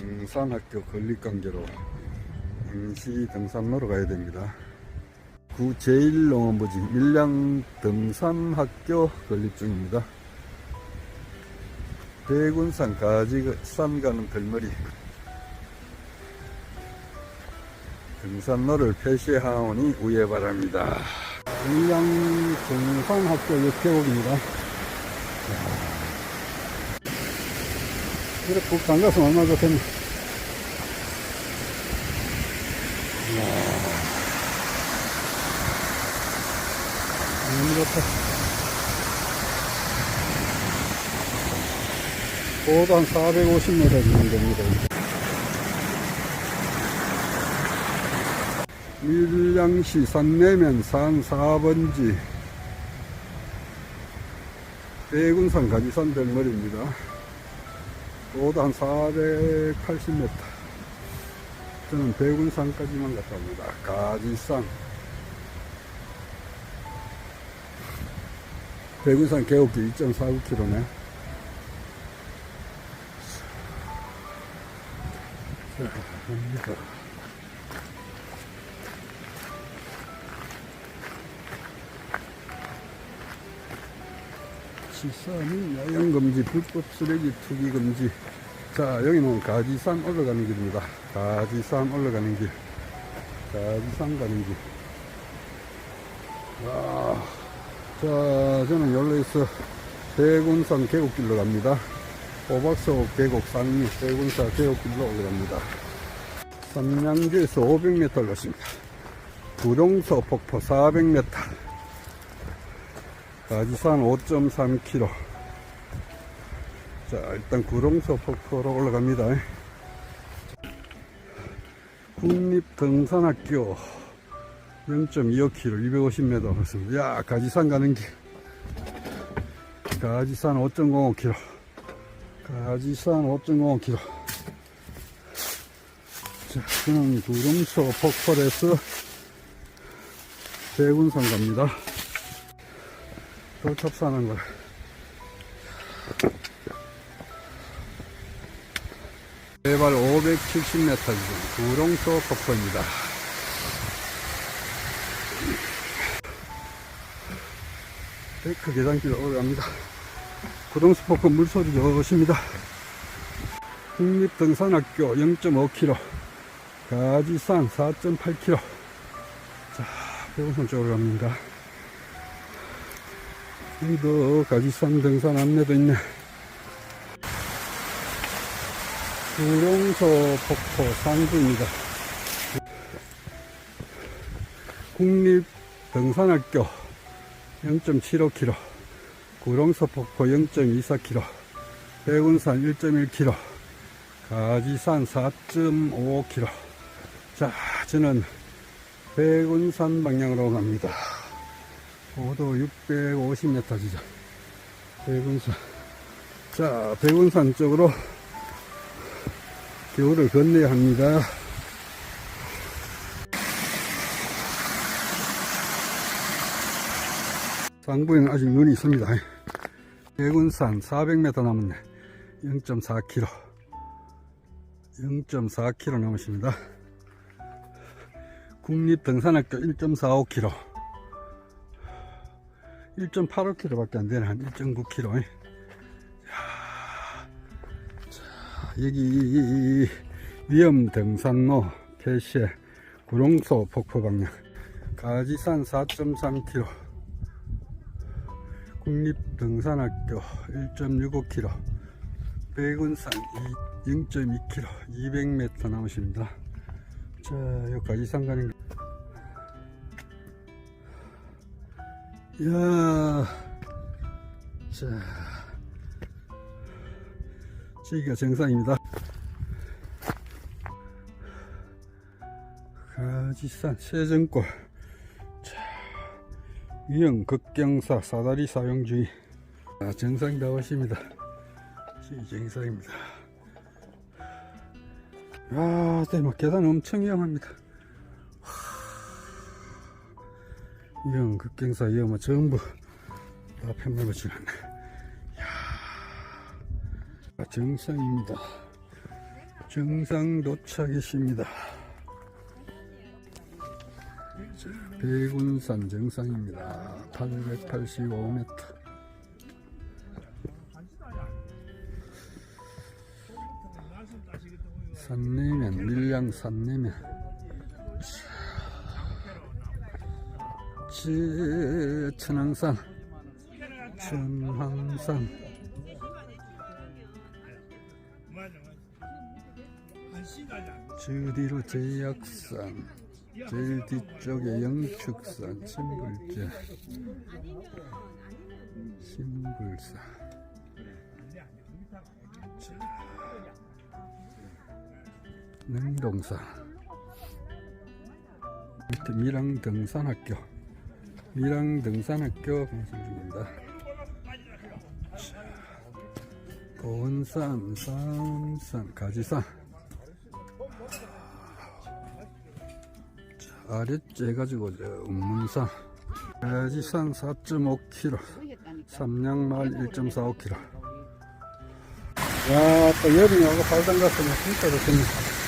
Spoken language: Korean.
등산학교 건립관계로 임시 등산로로 가야 됩니다. 구 제1농원부지 밀양 등산학교 건립 중입니다. 대군산 가지산 가는 덜머리 등산로를 표시하오니 우예 바랍니다. 밀양 등산학교 역계곡입니다. 이렇게 국 담가서 얼마나 좋겠네. 너무 좋다. 고도 한 450m 정도 됩니다. 밀양시 산내면 산 4번지 대군산 가지산 별머리입니다. 한 480m. 저는 대군산까지만 갔다 옵니다. 가지산. 대군산 개옥길 2.49km. 자, 갑니다. 시사는 야영금지, 불법 쓰레기 투기 금지. 자, 여기는 가지산 올라가는 길입니다. 가지산 올라가는 길. 가지산 가는 길. 아, 자, 저는 연로에서 대군산 계곡길로 갑니다. 호박서 계곡 산리 대군산 계곡길로 올라갑니다. 삼양주에서 500m 올랐습니다. 구룡서 폭포 400m. 가지산 5.3km. 자, 일단 구룡서 폭포로 올라갑니다. 국립등산학교 0.25km, 250m 그렇습니다. 야, 가지산 가는 길. 가지산 5.05km. 가지산 5.05km. 자, 저는 구룡서 폭포에서 대군산 갑니다. 도첩사는 걸. 해발 570m 지점 구룡소 폭포입니다. 데크 계단길 올라갑니다. 구룡소 폭포 물소리 좋습니다. 국립등산학교 0.5km, 가지산 4.8km. 자, 배우선 쪽으로 갑니다. 여기도 가지산 등산 안내도 있네. 구룡소 폭포 상주입니다. 국립등산학교 0.75km, 구룡소 폭포 0.24km, 백운산 1.1km, 가지산 4.5km. 자, 저는 백운산 방향으로 갑니다. 고도 650m 지점. 백운산. 자, 백운산 쪽으로 겨울을 건너야 합니다. 상부에는 아직 눈이 있습니다. 백운산 400m 남았네. 0.4km. 0.4km 남았습니다. 국립등산학교 1.45km. 1.85km 밖에 안 되네. 한 1.9km. 여기 위험 등산로 표시에 구룡소 폭포 방향. 가지산 4.3km 국립등산학교 1.65km 백운산 0.2km 200m 남으십니다. 자 여기 가지산 가는 야 자 저기가 정상입니다. 가지산 세정골 자, 위험 극경사 사다리 사용 주의 아, 정상 나오십니다. 이 정상입니다. 아, 네, 뭐 계단 엄청 위험합니다. 위험 극경사 위험 전부 다 편말로 지났네. 정상입니다. 정상 도착이십니다. 백운산 정상입니다. 885m. 산내면, 밀양 산내면. 지, 천왕산, 천왕산. 저 뒤로 제약산, 제일 뒤쪽에 영축산, 신불제, 신불산. 자, 능동산. 밑에 밀양등산학교, 밀양 등산학교 방송 중입니다. 고원산, 삼산, 가지산. 아랫째 해가지고 저 운문산 가지산 4.5km 삼양마을 1.45km 야 또 여름에 와서 팔당 갔으면 진짜 좋겠네